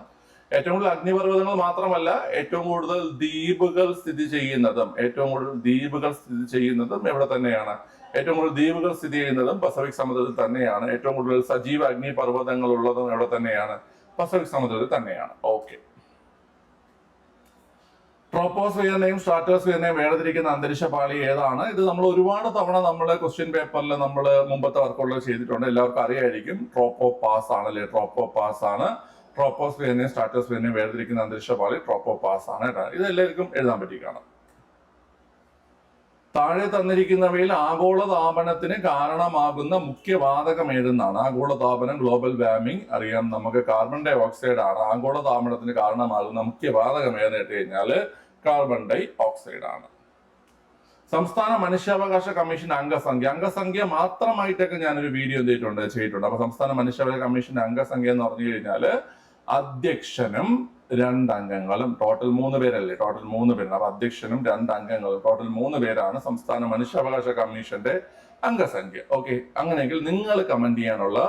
ഏറ്റവും കൂടുതൽ അഗ്നിപർവതങ്ങൾ മാത്രമല്ല ഏറ്റവും കൂടുതൽ ദ്വീപുകൾ സ്ഥിതി ചെയ്യുന്നതും ഏറ്റവും കൂടുതൽ ദ്വീപുകൾ സ്ഥിതി ചെയ്യുന്നതും എവിടെ തന്നെയാണ്. ഏറ്റവും കൂടുതൽ ദ്വീപുകൾ സ്ഥിതി ചെയ്യുന്നതും പസഫിക് സമുദ്രത്തിൽ തന്നെയാണ്. ഏറ്റവും കൂടുതൽ സജീവ അഗ്നിപർവതങ്ങൾ ഉള്ളതും എവിടെ തന്നെയാണ്. പസഫിക് സമുദ്രത്തിൽ തന്നെയാണ്. ഓക്കെ. ട്രോപ്പോസ്ഫിയറിനെയും സ്ട്രാറ്റോസ്ഫിയറിനെയും വേർതിരിക്കുന്ന അന്തരീക്ഷ പാളി ഏതാണ്? ഇത് നമ്മൾ ഒരുപാട് തവണ നമ്മുടെ ക്വസ്റ്റ്യൻ പേപ്പറിൽ നമ്മൾ മുമ്പത്തെ വർക്കുകളിൽ ചെയ്തിട്ടുണ്ട്. എല്ലാവർക്കും അറിയായിരിക്കും. ട്രോപ്പോ പാസ് ആണ് അല്ലെ ട്രോപ്പോ പാസ് ആണ് ട്രോപ്പോസ്ഫിയറിനെയും സ്ട്രാറ്റോസ്ഫിയറിനെയും വേർതിരിക്കുന്ന അന്തരീക്ഷ പാളി ട്രോപ്പോ പാസ് ആണ് കേട്ടോ. ഇത് എല്ലാവർക്കും എഴുതാൻ പറ്റി കാണാം താഴെ തന്നിരിക്കുന്നവയിൽ ആഗോളതാപനത്തിന് കാരണമാകുന്ന മുഖ്യവാതകം ഏതെന്നാണ്? ആഗോളതാപനം ഗ്ലോബൽ വാർമിംഗ് അറിയാം നമുക്ക് കാർബൺ ഡൈ ഓക്സൈഡ് ആണ്. ആഗോളതാപനത്തിന് കാരണമാകുന്ന മുഖ്യവാതകം ഏതെന്ന് കേട്ട് കഴിഞ്ഞാൽ കാർബൺ ഡൈ ഓക്സൈഡ് ആണ്. സംസ്ഥാന മനുഷ്യാവകാശ കമ്മീഷൻ അംഗസംഖ്യ. അംഗസംഖ്യ മാത്രമായിട്ടൊക്കെ ഞാനൊരു വീഡിയോ ചെയ്തിട്ടുണ്ട് ചെയ്തിട്ടുണ്ട്. അപ്പൊ സംസ്ഥാന മനുഷ്യാവകാശ കമ്മീഷന്റെ അംഗസംഖ്യ എന്ന് പറഞ്ഞു കഴിഞ്ഞാൽ അധ്യക്ഷനും രണ്ട് അംഗങ്ങളും ടോട്ടൽ മൂന്ന് പേരല്ലേ? ടോട്ടൽ മൂന്ന് പേര്. അപ്പൊ അധ്യക്ഷനും രണ്ട് അംഗങ്ങളും ടോട്ടൽ മൂന്ന് പേരാണ് സംസ്ഥാന മനുഷ്യാവകാശ കമ്മീഷന്റെ അംഗസംഖ്യ. ഓക്കെ അങ്ങനെയെങ്കിൽ നിങ്ങൾ കമന്റ് ചെയ്യാനുള്ള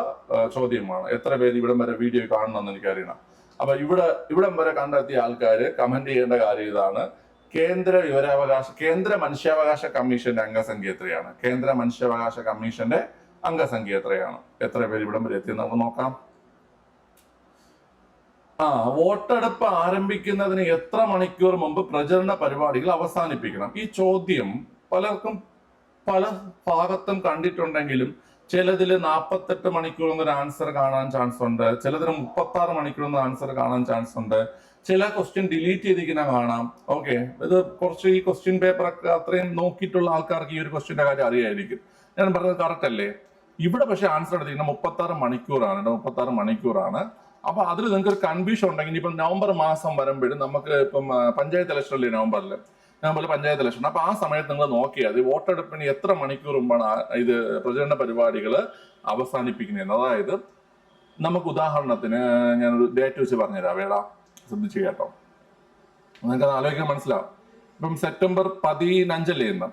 ചോദ്യമാണ്. എത്ര പേര് ഇവിടം വരെ വീഡിയോ കാണണമെന്ന് എനിക്കറിയണം. അപ്പൊ ഇവിടെ ഇവിടം വരെ കണ്ടെത്തിയ ആൾക്കാർ കമന്റ് ചെയ്യേണ്ട കാര്യം ഇതാണ്. കേന്ദ്ര വിവരാവകാശ കേന്ദ്ര മനുഷ്യാവകാശ കമ്മീഷന്റെ അംഗസംഖ്യ എത്രയാണ്? കേന്ദ്ര മനുഷ്യാവകാശ കമ്മീഷന്റെ അംഗസംഖ്യ എത്രയാണ്? എത്ര പേര് ഇവിടം വരെ എത്തി? നമുക്ക് നോക്കാം. ആ വോട്ടെടുപ്പ് ആരംഭിക്കുന്നതിന് എത്ര മണിക്കൂർ മുമ്പ് പ്രചരണ പരിപാടികൾ അവസാനിപ്പിക്കണം? ഈ ചോദ്യം പലർക്കും പല ഭാഗത്തും കണ്ടിട്ടുണ്ടെങ്കിലും ചിലതിൽ നാൽപ്പത്തെട്ട് മണിക്കൂർ എന്നൊരു ആൻസർ കാണാൻ ചാൻസ് ഉണ്ട്. ചിലതിന് മുപ്പത്തി ആറ് മണിക്കൂർ എന്ന ആൻസർ കാണാൻ ചാൻസ് ഉണ്ട്. ചില ക്വസ്റ്റ്യൻ ഡിലീറ്റ് ചെയ്തിരിക്കുന്ന കാണാം. ഓക്കെ ഇത് കുറച്ച് ഈ ക്വസ്റ്റ്യൻ പേപ്പർ ഒക്കെ അത്രയും നോക്കിയിട്ടുള്ള ആൾക്കാർക്ക് ഈ ഒരു ക്വസ്റ്റ്യന്റെ കാര്യം അറിയായിരിക്കും. ഞാൻ പറഞ്ഞത് കറക്റ്റ് അല്ലേ? ഇവിടെ പക്ഷെ ആൻസർ എടുത്തിരിക്കുന്നത് മുപ്പത്തി ആറ് മണിക്കൂറാണ് മുപ്പത്തി ആറ് മണിക്കൂറാണ്. അപ്പൊ അതിൽ നിങ്ങൾക്ക് ഒരു കൺഫ്യൂഷൻ ഉണ്ടെങ്കിൽ ഇപ്പം നവംബർ മാസം വരുമ്പോഴും നമുക്ക് ഇപ്പം പഞ്ചായത്ത് ഇലക്ഷൻ അല്ലേ നവംബറിൽ നവംബറിൽ പഞ്ചായത്ത് ഇലക്ഷൻ അപ്പൊ ആ സമയത്ത് നിങ്ങൾ നോക്കിയാൽ വോട്ടെടുപ്പിന് എത്ര മണിക്കൂർ മുമ്പാണ് ഇത് പ്രചരണ പരിപാടികൾ അവസാനിപ്പിക്കുന്നത്. അതായത് നമുക്ക് ഉദാഹരണത്തിന് ഞാനൊരു ഡേറ്റ് വെച്ച് പറഞ്ഞുതരാം. വേട ശ്രദ്ധിച്ച് കേട്ടോ. നിങ്ങൾക്ക് അത് ആലോചിക്കാൻ മനസ്സിലാവും. ഇപ്പം സെപ്റ്റംബർ പതിനഞ്ചല്ലേ ഇന്ന്?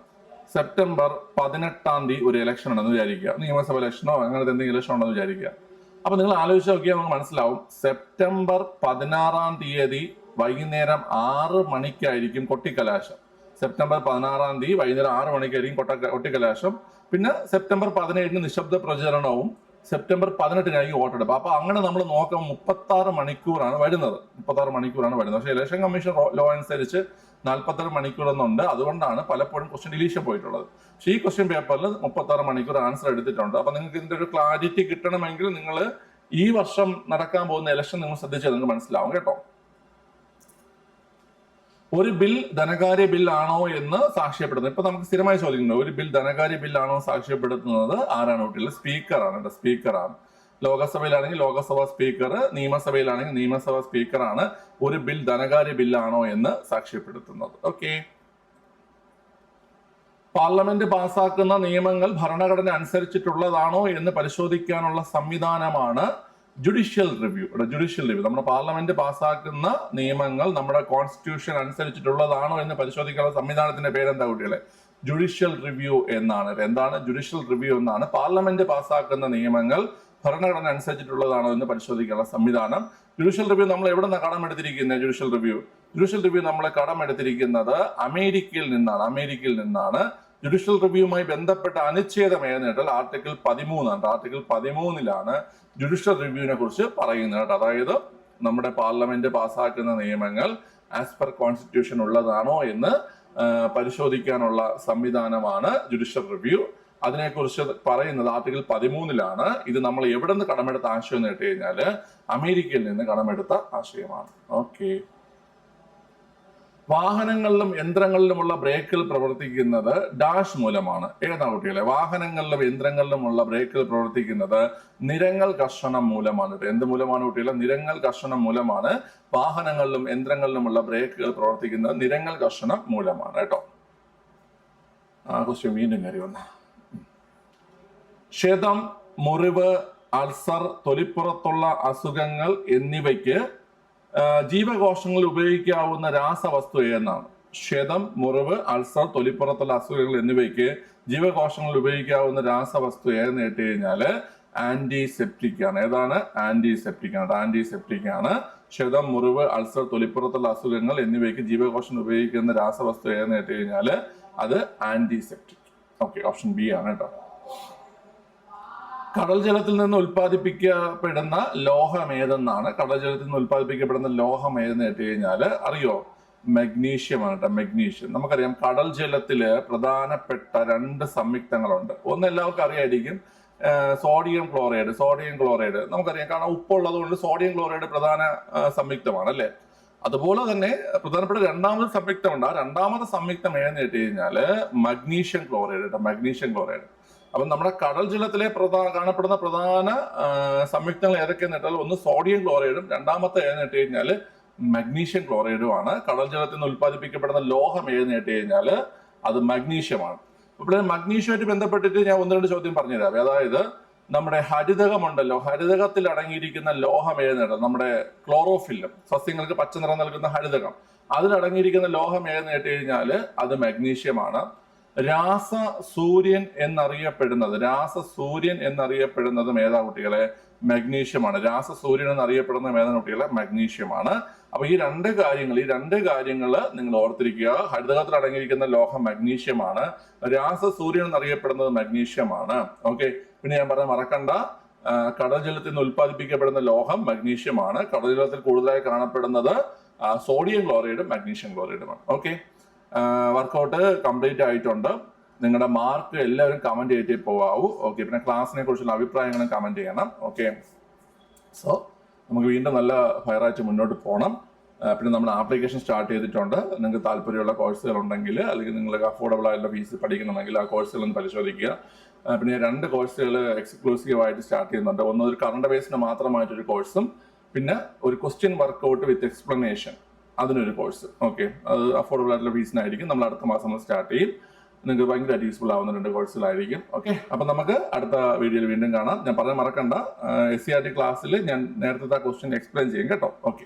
സെപ്റ്റംബർ പതിനെട്ടാം തീയതി ഒരു ഇലക്ഷൻ ഉണ്ടെന്ന് വിചാരിക്കുക. നിയമസഭ ഇലക്ഷനോ അങ്ങനത്തെ എന്തെങ്കിലും ഇലക്ഷൻ ഉണ്ടെന്ന് വിചാരിക്കുക. അപ്പൊ നിങ്ങൾ ആലോചിച്ച് നോക്കിയാൽ നമുക്ക് മനസ്സിലാവും. സെപ്റ്റംബർ പതിനാറാം തീയതി വൈകുന്നേരം ആറ് മണിക്കായിരിക്കും കൊട്ടിക്കലാശം. സെപ്റ്റംബർ പതിനാറാം തീയതി വൈകുന്നേരം ആറ് മണിക്കായിരിക്കും കൊട്ട കൊട്ടിക്കലാശം. പിന്നെ സെപ്റ്റംബർ പതിനേഴിന് നിശബ്ദ പ്രചരണവും സെപ്റ്റംബർ പതിനെട്ടിനായിരിക്കും വോട്ടെടുപ്പ്. അപ്പൊ അങ്ങനെ നമ്മൾ നോക്കാം മുപ്പത്തി ആറ് മണിക്കൂറാണ് വരുന്നത്. മുപ്പത്തി ആറ് മണിക്കൂറാണ് വരുന്നത്. പക്ഷേ ഇലക്ഷൻ കമ്മീഷൻ ലോ അനുസരിച്ച് നാൽപ്പത്താറ് മണിക്കൂർ എന്നുണ്ട് അതുകൊണ്ടാണ് പലപ്പോഴും ക്വസ്റ്റ്യൻ ഡിലീഷൻ പോയിട്ടുള്ളത്. പക്ഷേ ഈ ക്വസ്റ്റ്യൻ പേപ്പറിൽ മുപ്പത്താറ് മണിക്കൂർ ആൻസർ എടുത്തിട്ടുണ്ട്. അപ്പൊ നിങ്ങൾക്ക് ഇതിന്റെ ഒരു ക്ലാരിറ്റി കിട്ടണമെങ്കിൽ നിങ്ങൾ ഈ വർഷം നടക്കാൻ പോകുന്ന ഇലക്ഷൻ നിങ്ങൾ ശ്രദ്ധിച്ചാൽ നിങ്ങൾക്ക് മനസ്സിലാവും കേട്ടോ. ഒരു ബിൽ ധനകാര്യ ബില്ലാണോ എന്ന് സാക്ഷ്യപ്പെടുന്നത് ഇപ്പൊ നമുക്ക് സ്ഥിരമായി ചോദിക്കുന്നത് ഒരു ബിൽ ധനകാര്യ ബില്ലാണോ സാക്ഷ്യപ്പെടുത്തുന്നത് ആരാണ്? കുട്ടികൾ സ്പീക്കറാണ് സ്പീക്കറാണ് ലോകസഭയിലാണെങ്കിൽ ലോകസഭാ സ്പീക്കർ നിയമസഭയിലാണെങ്കിൽ നിയമസഭാ സ്പീക്കറാണ് ഒരു ബിൽ ധനകാര്യ ബില്ലാണോ എന്ന് സാക്ഷ്യപ്പെടുത്തുന്നത്. ഓക്കെ. പാർലമെന്റ് പാസാക്കുന്ന നിയമങ്ങൾ ഭരണഘടന അനുസരിച്ചിട്ടുള്ളതാണോ എന്ന് പരിശോധിക്കാനുള്ള സംവിധാനമാണ് ജുഡീഷ്യൽ റിവ്യൂ. Judicial review. നമ്മുടെ പാർലമെന്റ് പാസാക്കുന്ന നിയമങ്ങൾ നമ്മുടെ കോൺസ്റ്റിറ്റ്യൂഷൻ അനുസരിച്ചിട്ടുള്ളതാണോ എന്ന് പരിശോധിക്കാനുള്ള സംവിധാനത്തിന്റെ പേരെന്താ കുട്ടികളെ? ജുഡീഷ്യൽ റിവ്യൂ എന്നാണ്. എന്താണ്? ജുഡീഷ്യൽ റിവ്യൂ എന്നാണ്. പാർലമെന്റ് പാസാക്കുന്ന നിയമങ്ങൾ ഭരണഘടന അനുസരിച്ചിട്ടുള്ളതാണോ എന്ന് പരിശോധിക്കാനുള്ള സംവിധാനം. ജുഡീഷ്യൽ റിവ്യൂ നമ്മൾ എവിടെ നിന്നാണ് കടമെടുത്തിരിക്കുന്നത് ജുഡീഷ്യൽ റിവ്യൂ ജുഡീഷ്യൽ റിവ്യൂ നമ്മൾ കടമെടുത്തിരിക്കുന്നത് അമേരിക്കയിൽ നിന്നാണ്. അമേരിക്കയിൽ നിന്നാണ്. ജുഡീഷ്യൽ റിവ്യൂവുമായി ബന്ധപ്പെട്ട അനുച്ഛേദം ഏതെന്നിട്ടാൽ ആർട്ടിക്കിൾ പതിമൂന്നാണ്. ആർട്ടിക്കിൾ പതിമൂന്നിലാണ് ജുഡീഷ്യൽ റിവ്യൂവിനെ കുറിച്ച് പറയുന്നത് അതായത് നമ്മുടെ പാർലമെന്റ് പാസ്സാക്കുന്ന നിയമങ്ങൾ ആസ് പെർ കോൺസ്റ്റിറ്റ്യൂഷൻ ഉള്ളതാണോ എന്ന് പരിശോധിക്കാനുള്ള സംവിധാനമാണ് ജുഡീഷ്യൽ റിവ്യൂ അതിനെക്കുറിച്ച് പറയുന്നത് ആർട്ടിക്കിൾ പതിമൂന്നിലാണ്. ഇത് നമ്മൾ എവിടെ നിന്ന് കടമെടുത്ത ആശയം എന്ന് കേട്ട് കഴിഞ്ഞാൽ അമേരിക്കയിൽ നിന്ന് കടമെടുത്ത ആശയമാണ്. ഓക്കെ. വാഹനങ്ങളിലും യന്ത്രങ്ങളിലുമുള്ള ബ്രേക്കുകൾ പ്രവർത്തിക്കുന്നത് ഡാഷ് മൂലമാണ്. ഏതാ കുട്ടികളെ? വാഹനങ്ങളിലും യന്ത്രങ്ങളിലുമുള്ള ബ്രേക്കുകൾ പ്രവർത്തിക്കുന്നത് നിരങ്ങൾ കർഷണം മൂലമാണ്. എന്ത് മൂലമാണ് കുട്ടികളെ? നിരങ്ങൾ കർഷണം മൂലമാണ്. വാഹനങ്ങളിലും യന്ത്രങ്ങളിലുമുള്ള ബ്രേക്കുകൾ പ്രവർത്തിക്കുന്നത് നിരങ്ങൾ കർഷണം മൂലമാണ് കേട്ടോ. ആ ക്വസ്റ്റ്യൻ വീണ്ടും കയറി വന്ന. ക്ഷതം മുറിവ് അൾസർ തൊലിപ്പുറത്തുള്ള അസുഖങ്ങൾ എന്നിവയ്ക്ക് ജീവകോശങ്ങൾ ഉപയോഗിക്കാവുന്ന രാസവസ്തു ഏതെന്നാണ്? ക്ഷതം മുറിവ് അൾസർ തൊലിപ്പുറത്തുള്ള അസുഖങ്ങൾ എന്നിവയ്ക്ക് ജീവകോശങ്ങൾ ഉപയോഗിക്കാവുന്ന രാസവസ്തു ഏതെന്ന് കേട്ട് കഴിഞ്ഞാൽ ആന്റിസെപ്റ്റിക് ആണ് ഏതാണ്? ആന്റിസെപ്റ്റിക് ആണ് ആന്റിസെപ്റ്റിക് ആണ് ക്ഷതം മുറിവ് അൾസർ തൊലിപ്പുറത്തുള്ള അസുഖങ്ങൾ എന്നിവയ്ക്ക് ജീവകോശങ്ങൾ ഉപയോഗിക്കുന്ന രാസവസ്തു ഏതെന്ന് കേട്ട് കഴിഞ്ഞാൽ അത് ആന്റിസെപ്റ്റിക് ഓക്കെ ഓപ്ഷൻ ബി ആണ് കേട്ടോ. കടൽ ജലത്തിൽ നിന്ന് ഉൽപ്പാദിപ്പിക്കപ്പെടുന്ന ലോഹം ഏതെന്നാണ്? കടൽ ജലത്തിൽ നിന്ന് ഉൽപ്പാദിപ്പിക്കപ്പെടുന്ന ലോഹം ഏതെന്ന് കേട്ട് കഴിഞ്ഞാൽ അറിയോ? മഗ്നീഷ്യം ആണ് കേട്ടോ മഗ്നീഷ്യം. നമുക്കറിയാം കടൽ ജലത്തിൽ പ്രധാനപ്പെട്ട രണ്ട് സംയുക്തങ്ങളുണ്ട്. ഒന്ന് എല്ലാവർക്കും അറിയായിരിക്കും സോഡിയം ക്ലോറൈഡ് സോഡിയം ക്ലോറൈഡ്. നമുക്കറിയാം കാരണം ഉപ്പുള്ളത് കൊണ്ട് സോഡിയം ക്ലോറൈഡ് പ്രധാന സംയുക്തമാണ് അല്ലേ? അതുപോലെ തന്നെ പ്രധാനപ്പെട്ട രണ്ടാമത് സംയുക്തമുണ്ട്. ആ രണ്ടാമത്തെ സംയുക്തം ഏതെന്ന് കേട്ട് കഴിഞ്ഞാൽ മഗ്നീഷ്യം ക്ലോറൈഡ് കേട്ടോ മഗ്നീഷ്യം ക്ലോറൈഡ്. അപ്പൊ നമ്മുടെ കടൽ ജലത്തിലെ പ്രധാന കാണപ്പെടുന്ന പ്രധാന സംയുക്തങ്ങൾ ഏതൊക്കെയെന്ന് വെച്ചാൽ ഒന്ന് സോഡിയം ക്ലോറൈഡും രണ്ടാമത്തെ ഏതെന്ന് ഇട്ട് കഴിഞ്ഞാൽ മഗ്നീഷ്യം ക്ലോറൈഡും ആണ്. കടൽ ജലത്തിൽ നിന്ന് ഉൽപ്പാദിപ്പിക്കപ്പെടുന്ന ലോഹം ഏതെന്ന് ഇട്ട് കഴിഞ്ഞാൽ അത് മഗ്നീഷ്യമാണ് ഇവിടെ മഗ്നീഷ്യമായിട്ട് ബന്ധപ്പെട്ടിട്ട് ഞാൻ ഒന്ന് രണ്ട് ചോദ്യം പറഞ്ഞുതരാം. അതായത് നമ്മുടെ ഹരിതകമുണ്ടല്ലോ. ഹരിതകത്തിൽ അടങ്ങിയിരിക്കുന്ന ലോഹം ഏതെന്ന് നമ്മുടെ ക്ലോറോഫില്ലം സസ്യങ്ങൾക്ക് പച്ച നിറം നൽകുന്ന ഹരിതകം. അതിലടങ്ങിയിരിക്കുന്ന ലോഹം ഏതെന്ന് കേട്ട് കഴിഞ്ഞാൽ അത് മഗ്നീഷ്യമാണ് രാസ സൂര്യൻ എന്നറിയപ്പെടുന്നത് രാസ സൂര്യൻ എന്നറിയപ്പെടുന്നതും ഏതാ കുട്ടികളെ? മഗ്നീഷ്യമാണ്. രാസ സൂര്യൻ എന്നറിയപ്പെടുന്ന ഏതാ കുട്ടികളെ? മഗ്നീഷ്യമാണ്. അപ്പൊ ഈ രണ്ട് കാര്യങ്ങൾ ഈ രണ്ട് കാര്യങ്ങൾ നിങ്ങൾ ഓർത്തിരിക്കുക. ഹരിതകത്തിൽ അടങ്ങിയിരിക്കുന്ന ലോഹം മഗ്നീഷ്യമാണ്. രാസ സൂര്യൻ എന്നറിയപ്പെടുന്നത് മഗ്നീഷ്യമാണ്. ഓക്കെ. പിന്നെ ഞാൻ പറഞ്ഞ മറക്കണ്ട. കടൽ ജലത്തിൽ നിന്ന് ഉൽപ്പാദിപ്പിക്കപ്പെടുന്ന ലോഹം മഗ്നീഷ്യമാണ്. കടൽ ജലത്തിൽ കൂടുതലായി കാണപ്പെടുന്നത് സോഡിയം ക്ലോറൈഡും മഗ്നീഷ്യം ക്ലോറൈഡുമാണ്. ഓക്കെ. വർക്കൗട്ട് കംപ്ലീറ്റ് ആയിട്ടുണ്ട്. നിങ്ങളുടെ മാർക്ക് എല്ലാവരും കമന്റ് ചെയ്തിട്ട് പോവാവൂ. ഓക്കെ പിന്നെ ക്ലാസ്സിനെ കുറിച്ചുള്ള അഭിപ്രായങ്ങളും കമന്റ് ചെയ്യണം. ഓക്കെ സോ നമുക്ക് വീണ്ടും നല്ല ഫയറായിട്ട് മുന്നോട്ട് പോകണം പിന്നെ നമ്മൾ ആപ്ലിക്കേഷൻ സ്റ്റാർട്ട് ചെയ്തിട്ടുണ്ട്. നിങ്ങൾക്ക് താല്പര്യമുള്ള കോഴ്സുകൾ ഉണ്ടെങ്കിൽ അല്ലെങ്കിൽ നിങ്ങൾക്ക് അഫോർഡബിൾ ആയിട്ടുള്ള ഫീസ് പഠിക്കണമെങ്കിൽ ആ കോഴ്സുകൾ ഒന്ന് പരിശോധിക്കുക പിന്നെ രണ്ട് കോഴ്സുകൾ എക്സ്ക്ലൂസീവ് ആയിട്ട് സ്റ്റാർട്ട് ചെയ്യുന്നുണ്ട്. ഒന്ന് ഒരു കറണ്ട് ബേസിന് മാത്രമായിട്ടൊരു കോഴ്സും പിന്നെ ഒരു ക്വസ്റ്റ്യൻ വർക്കൗട്ട് വിത്ത് എക്സ്പ്ലനേഷൻ അതിനൊരു കോഴ്സ് ഓക്കെ അത് അഫോർഡബിൾ ആയിട്ടുള്ള ഫീസിനായിരിക്കും നമ്മൾ അടുത്ത മാസം സ്റ്റാർട്ട് ചെയ്യും. നിങ്ങൾക്ക് ഭയങ്കരമായിട്ട് യൂസ്ഫുൾ ആവുന്ന രണ്ട് കോഴ്സുകളായിരിക്കും ഓക്കെ അപ്പൊ നമുക്ക് അടുത്ത വീഡിയോയിൽ വീണ്ടും കാണാം. ഞാൻ പറയാൻ മറക്കണ്ട. എസ് സി ആർ ടി ക്ലാസ്സിൽ ഞാൻ നേരത്തെ ആ ക്വസ്റ്റ്യൻ എക്സ്പ്ലെയിൻ ചെയ്യും. കേട്ടോ? ഓക്കെ